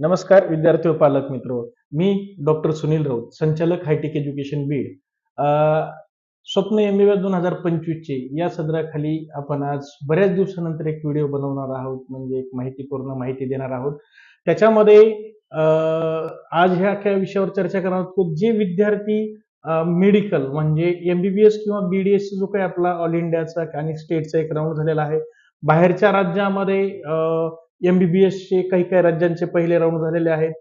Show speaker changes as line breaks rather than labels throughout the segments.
नमस्कार विद्यार्थी व पालक मित्र. मी डॉक्टर सुनील राऊत संचालक हायटेक एज्युकेशन बीड. स्वप्न एम बी दोन हजार पंचवीसचे या सदराखाली आपण आज बऱ्याच दिवसानंतर एक व्हिडिओ बनवणार आहोत म्हणजे एक माहितीपूर्ण माहिती देणार आहोत. त्याच्यामध्ये आज ह्या काय विषयावर चर्चा करणार आहोत. जे विद्यार्थी मेडिकल म्हणजे एमबीबीएस किंवा बीडीएस जो काही आपला ऑल इंडियाचा आणि स्टेटचा एक राऊंड झालेला आहे. बाहेरच्या राज्यामध्ये एमबीबीएस चे काही काही राज्यांचे पहिले राऊंड झालेले आहेत.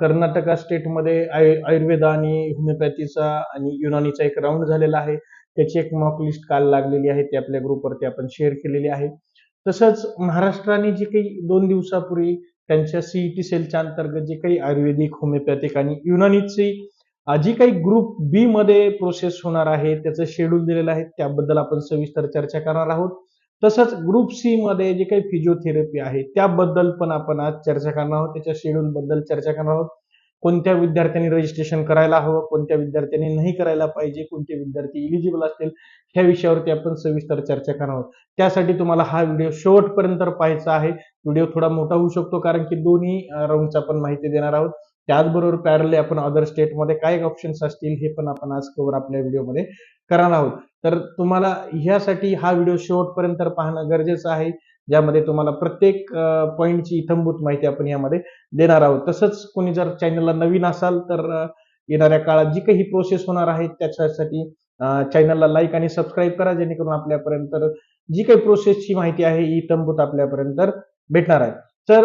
कर्नाटका स्टेटमध्ये आय आयुर्वेद आणि होमिओपॅथीचा आणि युनानीचा एक राऊंड झालेला आहे. त्याची एक मॉक लिस्ट काल लागलेली आहे ती आपल्या ग्रुपवरती आपण शेअर केलेली आहे. तसंच महाराष्ट्राने जे काही दोन दिवसापूर्वी त्यांच्या सीईटी सेलच्या अंतर्गत जे काही आयुर्वेदिक होमिओपॅथिक आणि युनानीची जी काही ग्रुप बी मध्ये प्रोसेस होणार आहे त्याचं शेड्यूल दिलेलं आहे त्याबद्दल आपण सविस्तर चर्चा करणार आहोत. तसंच ग्रुप सी मध्ये जे काही फिजिओथेरपी आहे त्याबद्दल पण आपण आज चर्चा करणार आहोत. त्याच्या शेड्यूल बद्दल चर्चा करणार आहोत. कोणत्या विद्यार्थ्यांनी रजिस्ट्रेशन करायला हवं कोणत्या विद्यार्थ्यांनी नाही करायला पाहिजे कोणते विद्यार्थी इलिजिबल असतील ह्या विषयावरती आपण सविस्तर चर्चा करणार आहोत. त्यासाठी तुम्हाला हा व्हिडिओ शेवटपर्यंत पाहायचा आहे. व्हिडिओ थोडा मोठा होऊ शकतो कारण की दोन्ही राऊंडचा आपण माहिती देणार आहोत. त्याचबरोबर पॅरली आपण अदर स्टेटमध्ये काय ऑप्शन्स असतील हे पण आपण आज कवर आपल्या व्हिडिओमध्ये करणार आहोत. तर तुम्हाला ह्यासाठी हा व्हिडिओ शेवटपर्यंत पाहणं गरजेचं आहे ज्यामध्ये तुम्हाला प्रत्येक पॉईंटची इथंभूत माहिती आपण यामध्ये देणार आहोत. तसंच कोणी जर चॅनलला नवीन असाल तर येणाऱ्या काळात जी काही प्रोसेस होणार आहे त्याच्यासाठी चॅनलला लाईक आणि सबस्क्राईब करा जेणेकरून आपल्यापर्यंत जी काही प्रोसेसची माहिती आहे ही इथंभूत आपल्यापर्यंत भेटणार आहे. तर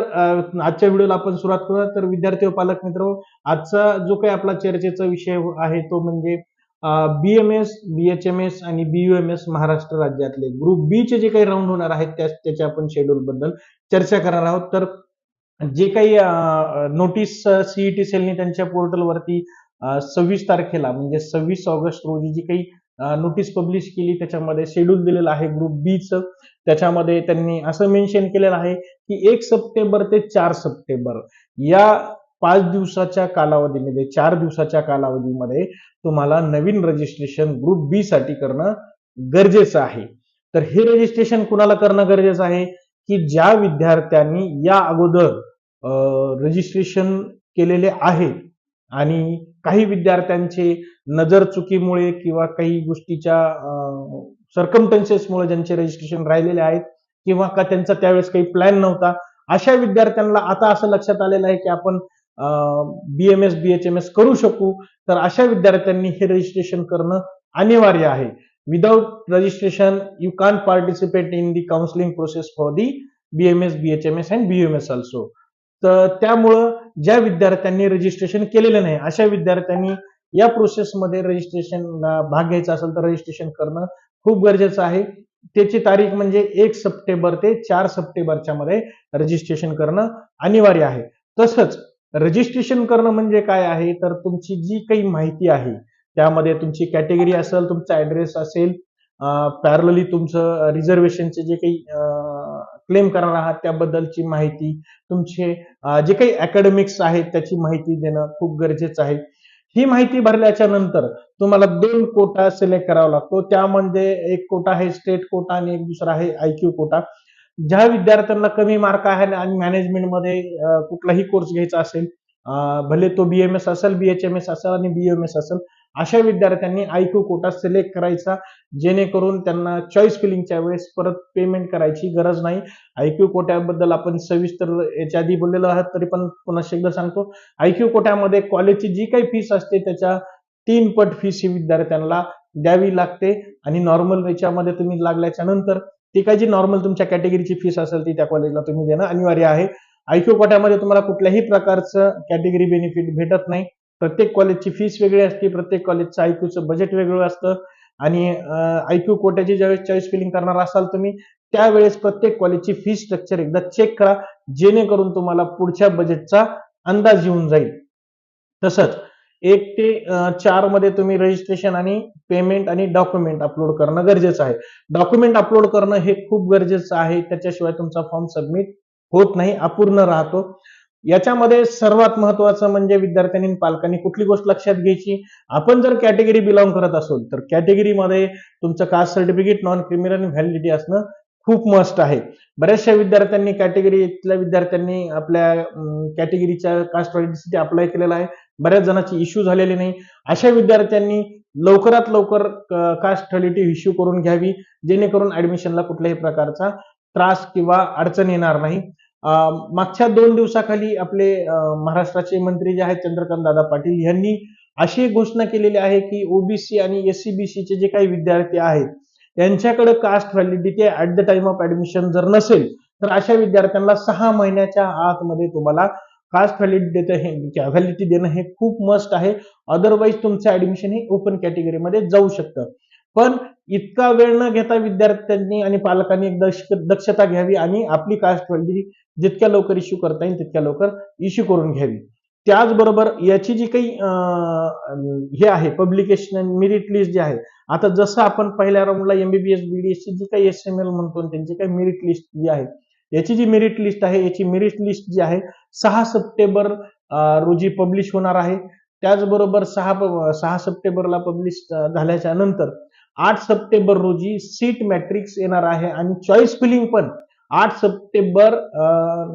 आजच्या व्हिडिओला आपण सुरुवात करूया. तर विद्यार्थी व पालक मित्र आजचा जो काही आपला चर्चेचा विषय आहे तो म्हणजे B M S B H M S आणि B U M S Maharashtra राज्यातले ग्रुप बी चे जे काही राऊंड होणार आहेत त्या त्याच्या आपण शेड्यूल बद्दल चर्चा करणार आहोत. तर जे काही नोटीस सीईटी सेलने त्यांच्या पोर्टलवरती सव्वीस तारखेला म्हणजे सव्वीस ऑगस्ट रोजी जी काही नोटीस पब्लिश केली त्याच्यामध्ये शेड्यूल दिलेलं आहे ग्रुप बीचं त्याच्यामध्ये त्यांनी असं मेन्शन केलेलं आहे की एक सप्टेंबर ते चार सप्टेंबर या पाच दिवसाच्या कालावधीमध्ये चार दिवसाच्या कालावधीमध्ये तुम्हाला नवीन रजिस्ट्रेशन ग्रुप बी साठी करणं गरजेचं आहे. तर हे रजिस्ट्रेशन कुणाला करणं गरजेचं आहे? की ज्या विद्यार्थ्यांनी या अगोदर रजिस्ट्रेशन केलेले आहे आणि काही विद्यार्थ्यांचे नजर चुकीमुळे किंवा काही गोष्टीच्या सरकमटन्सेसमुळे ज्यांचे रजिस्ट्रेशन राहिलेले आहेत किंवा का त्यांचा त्यावेळेस काही प्लॅन नव्हता अशा विद्यार्थ्यांना आता असं लक्षात आलेलं आहे की आपण B M S B H M S करू शकू तर अशा विद्यार्थ्यांनी हे रजिस्ट्रेशन करणं अनिवार्य आहे. Without registration you can participate in the counselling process for the B M S B H M S and B M S also तर त्यामुळं ज्या विद्यार्थ्यांनी रजिस्ट्रेशन केलेलं नाही अशा विद्यार्थ्यांनी या प्रोसेसमध्ये रजिस्ट्रेशन भाग घ्यायचा असेल तर रजिस्ट्रेशन करणं खूप गरजेचं आहे. त्याची तारीख म्हणजे एक सप्टेंबर ते चार सप्टेंबरच्या मध्ये रजिस्ट्रेशन करणं अनिवार्य आहे. तसंच रजिस्ट्रेशन करणं म्हणजे काय आहे? तर तुमची जी काही माहिती आहे त्यामध्ये तुमची कॅटेगरी असेल तुमचा ऍड्रेस असेल पॅरलली तुमचं रिझर्वेशनचे जे काही क्लेम करणार आहात त्याबद्दलची माहिती तुमचे जे काही अकॅडमिक्स आहेत त्याची माहिती देणं खूप गरजेचं आहे. ही माहिती भरल्याच्या नंतर तुम्हाला दोन कोटा सिलेक्ट करावा लागतो. त्यामध्ये एक कोटा आहे स्टेट कोटा आणि एक दुसरा आहे आयक्यू कोटा. ज्या विद्यार्थ्यांना कमी मार्क आहे आणि मॅनेजमेंटमध्ये कुठलाही कोर्स घ्यायचा असेल भले तो बीएमएस असेल बीएचएमएस असेल आणि बीएमएस असेल अशा विद्यार्थ्यांनी आयक्यू कोटा सिलेक्ट करायचा जेणेकरून त्यांना चॉईस फिलिंगच्या वेळेस परत पेमेंट करायची गरज नाही. आयक्यू कोट्याबद्दल आपण सविस्तर याच्या आधी बोललेलो आहात तरी पण पुन्हा एकदा सांगतो. आयक्यू कोट्यामध्ये कॉलेजची जी काही फीस असते त्याच्या तीन पट फीस ही विद्यार्थ्यांना द्यावी लागते. आणि नॉर्मल याच्यामध्ये तुम्ही लागल्याच्या नंतर ती काय जी नॉर्मल तुमच्या कॅटेगरीची फीस असेल ती त्या कॉलेजला तुम्ही देणं अनिवार्य आहे. आयक्यू कोट्यामध्ये तुम्हाला कुठल्याही प्रकारचं कॅटेगरी बेनिफिट भेटत नाही. प्रत्येक कॉलेजची फीस वेगळी असते प्रत्येक कॉलेजचं आयक्यूचं बजेट वेगळं असतं आणि आयक्यू कोट्याची ज्यावेळेस चॉईस फिलिंग करणार असाल तुम्ही त्यावेळेस प्रत्येक कॉलेजची फी स्ट्रक्चर एकदा चेक करा जेणेकरून तुम्हाला पुढच्या बजेटचा अंदाज येऊन जाईल. तसंच एक ते चारमध्ये तुम्ही रजिस्ट्रेशन आणि पेमेंट आणि डॉक्युमेंट अपलोड करणं गरजेचं आहे. डॉक्युमेंट अपलोड करणं हे खूप गरजेचं आहे. त्याच्याशिवाय तुमचा फॉर्म सबमिट होत नाही अपूर्ण राहतो. याच्यामध्ये सर्वात महत्वाचं म्हणजे विद्यार्थ्यांनी पालकांनी कुठली गोष्ट लक्षात घ्यायची? आपण जर कॅटेगरी बिलॉंग करत असो तर कॅटेगरीमध्ये तुमचं caste certificate non criminal validity असणं खूप मस्त आहे. बऱ्याचशा विद्यार्थ्यांनी कॅटेगरीतल्या विद्यार्थ्यांनी आपल्या कॅटेगरीच्या कास्ट व्हॅलिडिटीसाठी अप्लाय केलेला आहे. बऱ्याच जणांची इश्यू झालेले नाही. अशा विद्यार्थ्यांनी लवकरात लवकर कास्ट रिलेटिव्ह इश्यू करून घ्यावी जेणेकरून ऍडमिशनला कुठल्याही प्रकारचा त्रास किंवा अडचण येणार नाही. मागच्या दोन दिवसाखाली आपले महाराष्ट्राचे मंत्री जे आहेत चंद्रकांत दादा पाटील यांनी अशी घोषणा केलेली आहे की ओबीसी आणि एस चे जे काही विद्यार्थी आहेत त्यांच्याकडे caste validity at the time of admission जर नसेल तर अशा विद्यार्थ्यांना सहा महिन्याच्या आतमध्ये तुम्हाला कास्ट व्हॅलिडिटी देतं हे म्हणजे व्हॅलिडिटी देणं हे खूप मस्ट आहे. अदरवाईज तुमचं ऍडमिशन हे ओपन कॅटेगरीमध्ये जाऊ शकतं. पण इतका वेळ न घेता विद्यार्थ्यांनी आणि पालकांनी दक्षता घ्यावी आणि आपली कास्ट व्हॅलिडिटी जितक्या लवकर इश्यू करता येईल तितक्या लवकर इश्यू करून घ्यावी. त्याचबरोबर याची जी काही हे आहे पब्लिकेशन मेरिट लिस्ट जी आहे आता जसं आपण पहिल्या राऊंडला एमबीबीएस बीडीएसची जी काही एस एम एल म्हणतो त्यांची काही मेरिट लिस्ट जी आहे याची जी मेरिट लिस्ट आहे याची मेरिट लिस्ट जी आहे सहा सप्टेंबर रोजी पब्लिश होणार आहे. त्याचबरोबर सहा सहा सप्टेंबरला पब्लिश झाल्याच्यानंतर आठ सप्टेंबर रोजी सीट मॅट्रिक्स येणार आहे आणि चॉईस फिलिंग पण आठ सप्टेंबर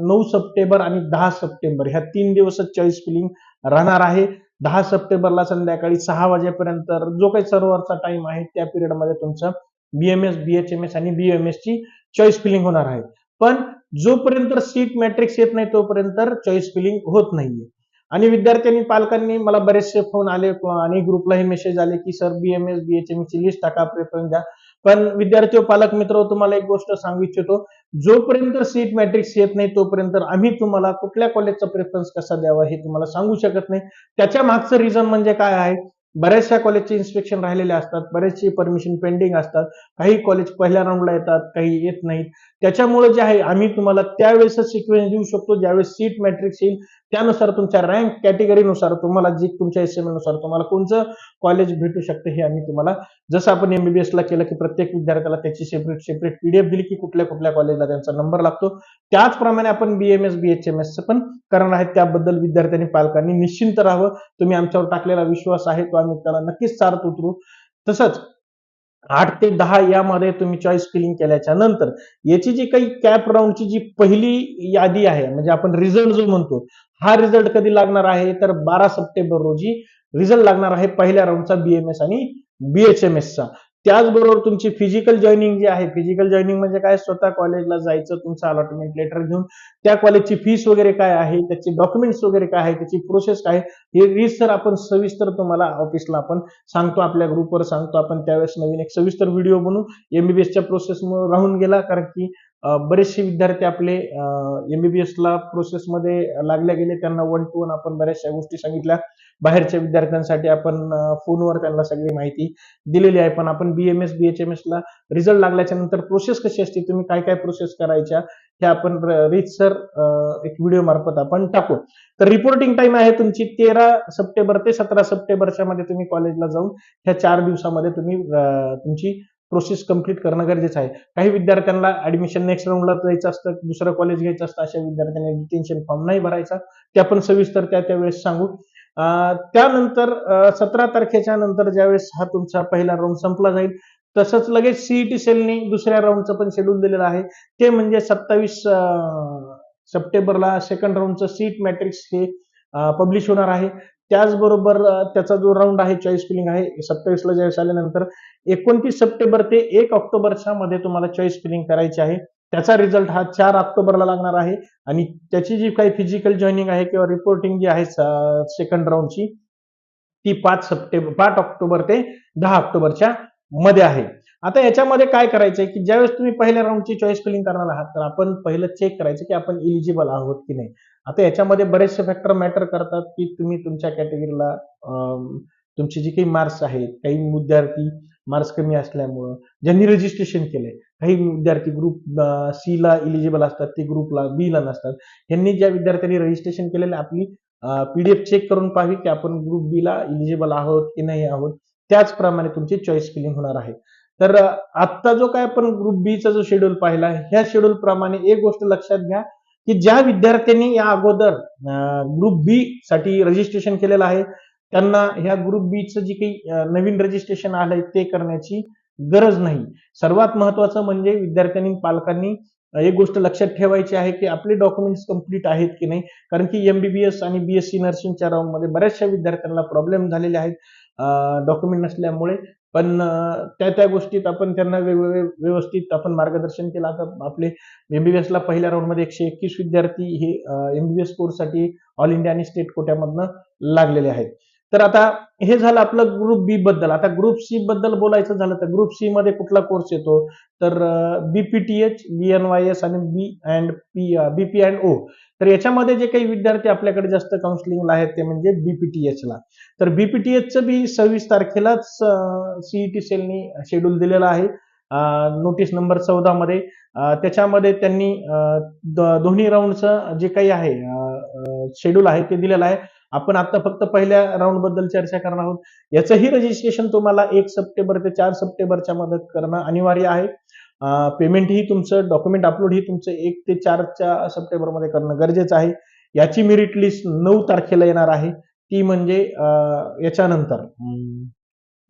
नऊ सप्टेंबर आणि दहा सप्टेंबर ह्या तीन दिवसात चॉईस फिलिंग राहणार आहे. दहा सप्टेंबरला संध्याकाळी सहा वाजेपर्यंत जो काही सर्व्हरचा टाइम आहे त्या पिरियडमध्ये तुमचं बीएमएस बीएचएमएस आणि बीएमएस ची चॉईस फिलिंग होणार आहे. पण जोपर्यंत सीट मॅट्रिक्स येत नाही तोपर्यंत चॉईस फिलिंग होत नाहीये. आणि विद्यार्थ्यांनी पालकांनी मला बरेचसे फोन आले आणि ग्रुपलाही मेसेज आले की सर बीएमएस बीएचएमची लिस्ट टाका प्रेफरन्स द्या. पण विद्यार्थी पालक मित्र तुम्हाला एक गोष्ट सांगू इच्छितो. जोपर्यंत सीट मॅट्रिक्स येत नाही तोपर्यंत आम्ही तुम्हाला कुठल्या कॉलेजचा प्रेफरन्स कसा द्यावा हे तुम्हाला सांगू शकत नाही. त्याच्या मागचं रिझन म्हणजे काय आहे? बऱ्याचशा कॉलेजचे इन्स्पेक्शन राहिलेले असतात बरेचसे परमिशन पेंडिंग असतात काही कॉलेज पहिल्या राऊंडला येतात काही येत नाहीत. त्याच्यामुळे जे आहे आम्ही तुम्हाला त्यावेळेसच सिक्वेन्स देऊ शकतो ज्यावेळेस सीट मॅट्रिक्स येईल त्यानुसार तुमच्या रँक कॅटेगरीनुसार तुम्हाला जी तुमच्या एस एमनुसार तुम्हाला कोणतं कॉलेज भेटू शकतं हे आम्ही तुम्हाला जसं आपण एमबीबीएस ला केलं की प्रत्येक विद्यार्थ्याला त्याची सेपरेट सेपरेट पीडीएफ दिली की कुठल्या कुठल्या कॉलेजला त्यांचा नंबर लागतो. त्याचप्रमाणे आपण बीएमएस बीएचएमएस पण करणार आहे. त्याबद्दल विद्यार्थ्यांनी पालकांनी निश्चिंत राहावं. तुम्ही आमच्यावर टाकलेला विश्वास आहे तो आम्ही त्याला नक्कीच सारत उतरू. तसंच आठ ते दहा यामध्ये तुम्ही चॉईस फिलिंग केल्याच्यानंतर याची जी काही कॅप राऊंडची जी पहिली यादी आहे म्हणजे आपण रिझल्ट जो म्हणतो हा रिझल्ट कधी लागणार आहे? तर बारा सप्टेंबर रोजी रिझल्ट लागणार आहे पहिल्या राऊंडचा बीएमएस आणि बीएचएमएसचा त्याचबरोबर तुमची फिजिकल जॉईनिंग जी आहे फिजिकल जॉईनिंग म्हणजे काय? स्वतः कॉलेजला जायचं तुमचं अलॉटमेंट लेटर घेऊन त्या कॉलेजची फीस वगैरे काय आहे? त्याचे डॉक्युमेंट्स वगैरे काय आहे? त्याची प्रोसेस काय हे रीतसर आपण सविस्तर तुम्हाला ऑफिसला आपण सांगतो आपल्या ग्रुपवर सांगतो. आपण त्यावेळेस नवीन एक सविस्तर व्हिडिओ बनवू. एमबीबीएसच्या प्रोसेस राहून गेला कारण की बरेचसे विद्यार्थी आपले एमबीबीएस ला प्रोसेस मध्ये लागल्या गेले. त्यांना वन टू वन आपण बऱ्याचशा गोष्टी सांगितल्या. बाहेरच्या विद्यार्थ्यांसाठी आपण फोनवर त्यांना सगळी माहिती दिलेली आहे. पण आपण बीएमएस बीएचएमएस ला रिझल्ट लागल्याच्या नंतर प्रोसेस कशी असते? तुम्ही काय काय प्रोसेस करायच्या? हे आपण रीतसर एक व्हिडिओ मार्फत आपण टाकू. तर रिपोर्टिंग टाइम आहे तुमची तेरा सप्टेंबर ते सतरा सप्टेंबरच्या मध्ये तुम्ही कॉलेजला जाऊन ह्या चार दिवसामध्ये तुम्ही तुमची प्रोसेस कंप्लीट करणं गरजेचं आहे. काही विद्यार्थ्यांना ऍडमिशन नेक्स्ट राऊंडला जायचं असतं दुसरं कॉलेज घ्यायचं असतं अशा विद्यार्थ्यांना डिटेन्शन फॉर्म नाही भरायचा. त्या पण सविस्तर त्या त्यावेळेस सांगू. अं, त्यानंतर सतरा तारखेच्या नंतर ज्यावेळेस हा तुमचा पहिला राऊंड संपला जाईल तसंच लगेच सीईटी सेलने दुसऱ्या राऊंडचं पण शेड्यूल दिलेलं आहे. ते म्हणजे सत्तावीस सप्टेंबरला सेकंड राऊंडचं सीट मॅट्रिक्स हे पब्लिश होणार आहे. त्याचबरोबर त्याचा जो राऊंड आहे चॉईस फिलिंग आहे सत्तावीसला ज्यावेळेस आल्यानंतर एकोणतीस सप्टेंबर ते एक ऑक्टोबरच्या मध्ये तुम्हाला चॉईस फिलिंग करायची आहे. त्याचा रिझल्ट हा चार ऑक्टोबरला लागणार आहे. आणि त्याची जी काही फिजिकल जॉईनिंग आहे किंवा रिपोर्टिंग जी आहे सेकंड राऊंडची ती पाच सप्टेंबर पाच ऑक्टोबर ते दहा ऑक्टोबरच्या मध्ये आहे. आता याच्यामध्ये काय करायचंय की ज्यावेळेस तुम्ही पहिल्या राऊंडची चॉईस फिलिंग करणार आहात तर आपण पहिलं चेक करायचं की आपण इलिजिबल आहोत की नाही. आता याच्यामध्ये बरेचसे फॅक्टर मॅटर करतात की तुम्ही तुमच्या कॅटेगरीला तुमचे जे काही मार्क्स आहेत काही विद्यार्थी मार्क्स कमी असल्यामुळं ज्यांनी रजिस्ट्रेशन केलंय काही विद्यार्थी ग्रुप सी ला इलिजिबल असतात ते ग्रुपला बी ला नसतात. यांनी ज्या विद्यार्थ्यांनी रजिस्ट्रेशन केलेलं आपली पीडीएफ चेक करून पाहावी की आपण ग्रुप बी ला इलिजिबल आहोत की नाही आहोत. त्याचप्रमाणे तुमची चॉईस फिलिंग होणार आहे. तर आत्ता जो काय आपण ग्रुप बीचा जो शेड्यूल पाहिला ह्या शेड्यूल प्रमाणे एक गोष्ट लक्षात घ्या की ज्या विद्यार्थ्यांनी या अगोदर ग्रुप बी साठी रजिस्ट्रेशन केलेलं आहे त्यांना ह्या ग्रुप बीचं जी काही नवीन रजिस्ट्रेशन आलंय ते करण्याची गरज नाही. सर्वात महत्वाचं म्हणजे विद्यार्थ्यांनी पालकांनी एक गोष्ट लक्षात ठेवायची आहे की आपले डॉक्युमेंट्स कंप्लीट आहेत की नाही? कारण की एमबीबीएस आणि बीएससी नर्सिंगच्या राऊंडमध्ये बऱ्याचशा विद्यार्थ्यांना प्रॉब्लेम झालेले आहेत. डॉक्युमेंट नसल्यामुळे पण त्या त्या गोष्टीत आपण त्यांना वेगवेगळे व्यवस्थित आपण मार्गदर्शन केलं. आता आपले एमबीबीएस ला पहिल्या राऊंडमध्ये एकशे एकवीस विद्यार्थी हे एमबीबीएस कोर्ससाठी ऑल इंडिया आणि स्टेट कोट्यामधनं लागलेले आहेत. तर आता हे झालं आपलं ग्रुप बी बद्दल. आता ग्रुप सी बद्दल बोलायचं झालं तर ग्रुप सी मध्ये कुठला कोर्स येतो? तर BPTH B N Y S आणि B and P BP and O तर याच्यामध्ये जे काही विद्यार्थी आपल्याकडे जास्त काउन्सिलिंगला आहेत ते म्हणजे बीपीटीएचला तर बीपीटीएचचं बी सव्वीस तारखेलाच सीईटी सेलनी शेड्यूल दिलेला आहे. नोटीस नंबर चौदा मध्ये. त्याच्यामध्ये त्यांनी दोन्ही राऊंडचं जे काही आहे शेड्यूल आहे ते दिलेलं आहे. आपण आता फक्त पहिल्या राऊंडबद्दल चर्चा करणार आहोत. याचंही रजिस्ट्रेशन तुम्हाला एक सप्टेंबर ते चार सप्टेंबरच्या मदत करणं अनिवार्य आहे. पेमेंट ही तुमचं डॉक्युमेंट अपलोड ही तुमचं एक ते चारच्या सप्टेंबरमध्ये करणं गरजेचं आहे. याची मेरिट लिस्ट नऊ तारखेला येणार आहे. ती म्हणजे याच्यानंतर.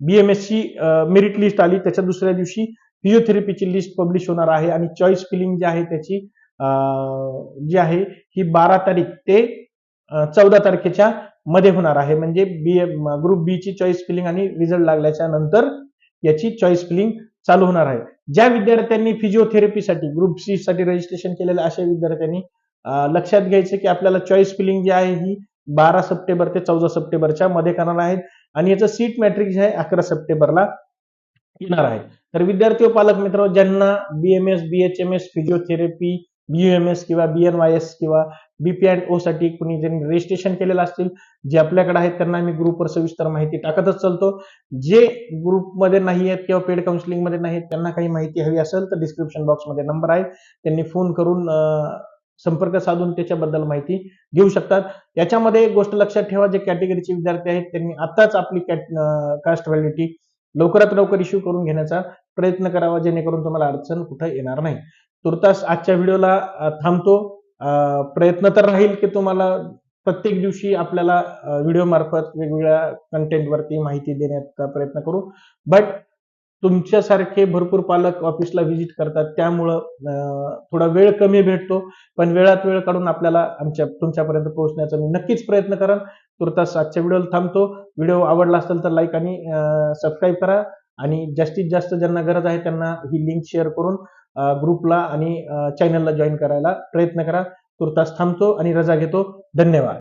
बीएमएसची मेरिट लिस्ट आली. त्याच्या दुसऱ्या दिवशी फिजिओथेरपीची लिस्ट पब्लिश होणार आहे. आणि चॉईस फिलिंग जी आहे त्याची जी आहे ही बारा तारीख ते चौदा तारखेच्या मध्ये होणार आहे. म्हणजे बी ग्रुप बी ची चॉईस फिलिंग आणि रिझल्ट लागल्याच्या नंतर याची चॉईस फिलिंग चालू होणार आहे. ज्या विद्यार्थ्यांनी फिजिओथेरपीसाठी ग्रुप सी साठी रजिस्ट्रेशन केलेलं अशा विद्यार्थ्यांनी लक्षात घ्यायचं की आपल्याला चॉईस फिलिंग जी आहे ही बारा सप्टेंबर ते चौदा सप्टेंबरच्या मध्ये करणार आहेत. आणि याचं सीट मॅट्रिक जे आहे अकरा सप्टेंबरला येणार आहे. तर विद्यार्थी व पालक मित्र ज्यांना बीएमएस बीएचएमएस फिजिओथेरपी बीयूएमएस किंवा बीएनवायएस किंवा बीपी अँड ओ साठी कुणी ज्यांनी रजिस्ट्रेशन केलेलं असतील जे आपल्याकडे आहेत त्यांना मी ग्रुपवर सविस्तर माहिती टाकतच चालतो. जे ग्रुपमध्ये नाही आहेत किंवा पेड काउन्सिलिंगमध्ये नाही आहेत त्यांना काही माहिती हवी असेल तर डिस्क्रिप्शन बॉक्समध्ये नंबर आहे. त्यांनी फोन करून संपर्क साधून त्याच्याबद्दल माहिती घेऊ शकतात. याच्यामध्ये एक गोष्ट लक्षात ठेवा जे कॅटेगरीचे विद्यार्थी आहेत त्यांनी आताच आपली कास्ट व्हॅलिडिटी लवकरात लवकर इश्यू करून घेण्याचा प्रयत्न करावा जेणेकरून तुम्हाला अडचण कुठं येणार नाही. तुर्तास आजच्या व्हिडिओला थांबतो. प्रयत्न तर राहील की तुम्हाला प्रत्येक दिवशी आपल्याला व्हिडिओ मार्फत वेगवेगळ्या कंटेंटवरती माहिती देण्याचा प्रयत्न करू. बट तुमच्यासारखे भरपूर पालक ऑफिसला व्हिजिट करतात. त्यामुळं थोडा वेळ कमी भेटतो. पण वेळात वेळ काढून आपल्याला आमच्या तुमच्यापर्यंत पोहोचण्याचा मी नक्कीच प्रयत्न करेन. तुर्तास आजच्या व्हिडिओला थांबतो. व्हिडिओ आवडला असेल तर लाईक आणि सबस्क्राईब करा. आणि जास्तीत जास्त ज्यांना गरज आहे त्यांना ही लिंक शेअर करून ग्रुपला आणि चॅनलला जॉईन करायला प्रयत्न करा. तुर्तास थांबतो आणि रजा घेतो. धन्यवाद.